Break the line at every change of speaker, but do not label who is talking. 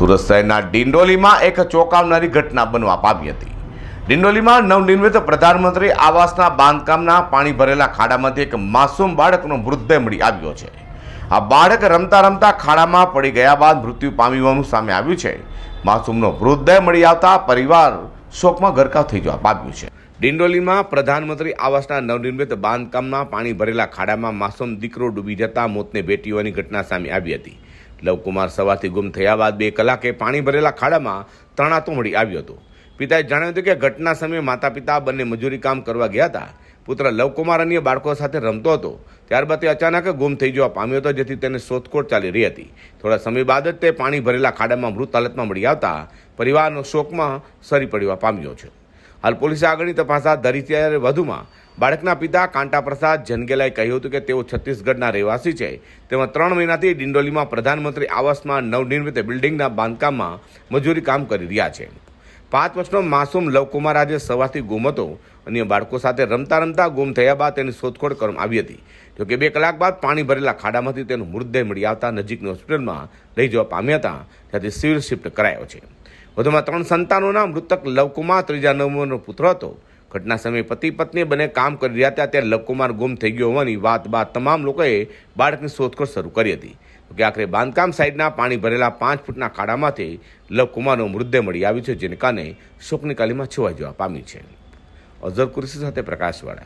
સુરત શહેરના ડિંડોલીમાં એક ચોંકાવનારી ઘટના બનવા પામી હતી. ડિંડોલીમાં નવનિર્મિત પ્રધાનમંત્રી આવાસના બાંધકામના પાણી ભરેલા ખાડામાંથી એક માસૂમ બાળકનો મૃતદેહ મળી આવ્યો છે. આ બાળક રમતા રમતા ખાડામાં પડી ગયા બાદ મૃત્યુ પામી હોવાનું સામે આવ્યું છે. માસૂમનો મૃતદેહ મળી આવતા પરિવાર શોકમાં ગરકાવ થઈ જવા પામ્યું છે. ડિંડોલીમાં પ્રધાનમંત્રી આવાસના નવનિર્મિત બાંધકામમાં પાણી ભરેલા ખાડામાં માસૂમ દીકરો ડૂબી જતા મોતને ભેટી હોવાની ઘટના સામે આવી હતી. લવકુમાર સવારથી ગુમ થયા બાદ બે કલાકે પાણી ભરેલા ખાડામાં તણાતો મળી આવ્યો હતો. પિતાએ જણાવ્યું હતું કે ઘટના સમયે માતા પિતા બંને મજૂરી કામ કરવા ગયા હતા. પુત્ર લવકુમાર અન્ય બાળકો સાથે રમતો હતો. ત્યારબાદ તે અચાનક ગુમ થઈ જવા પામ્યો હતો, જેથી તેને શોધખોળ ચાલી રહી હતી. થોડા સમય બાદ જ તે પાણી ભરેલા ખાડામાં મૃત હાલતમાં મળી આવતા પરિવારનો શોકમાં સરી પડવા પામ્યો છે. હાલ પોલીસે આગળની તપાસ હાથ ધરી ત્યારે વધુમાં બાળકના પિતા કાંટા પ્રસાદ જનગેલાએ કહ્યું હતું કે તેઓ છત્તીસગઢના રહેવાસી છે. તેમાં ત્રણ મહિનાથી ડિંડોલીમાં પ્રધાનમંત્રી આવાસમાં નવનિર્મિત બિલ્ડિંગના બાંધકામમાં મજૂરી કામ કરી રહ્યા છે. પાંચ વર્ષનો માસૂમ લવકુમાર આજે સવારથી ગુમ હતો. અન્ય બાળકો સાથે રમતા રમતા ગુમ થયા બાદ તેની શોધખોળ કરવામાં આવી હતી. જોકે બે કલાક બાદ પાણી ભરેલા ખાડામાંથી તેનો મૃતદેહ મળી આવતા નજીકની હોસ્પિટલમાં લઈ જવા પામ્યા હતા. ત્યાંથી સિવિલ શિફ્ટ કરાયો છે. વધુમાં ત્રણ સંતાનોના મૃતક લવકુમાર, ત્રીજા નંબરનો પુત્ર હતો. ઘટના સમયે પતિ પત્ની બંને કામ કરી રહ્યા હતા, ત્યારે લવકુમાર ગુમ થઈ ગયો હોવાની વાત બાદ તમામ લોકોએ બાળકની શોધખોળ શરૂ કરી હતી. કે આખરે બાંધકામ સાઈડના પાણી ભરેલા પાંચ ફૂટના ખાડામાંથી લવકુમારનો મૃતદેહ મળી આવ્યો છે, જેને કારણે શોકની કાલીમાં છવાઈ જવા પામી છે. અઝર કુરશી સાથે પ્રકાશવાળા.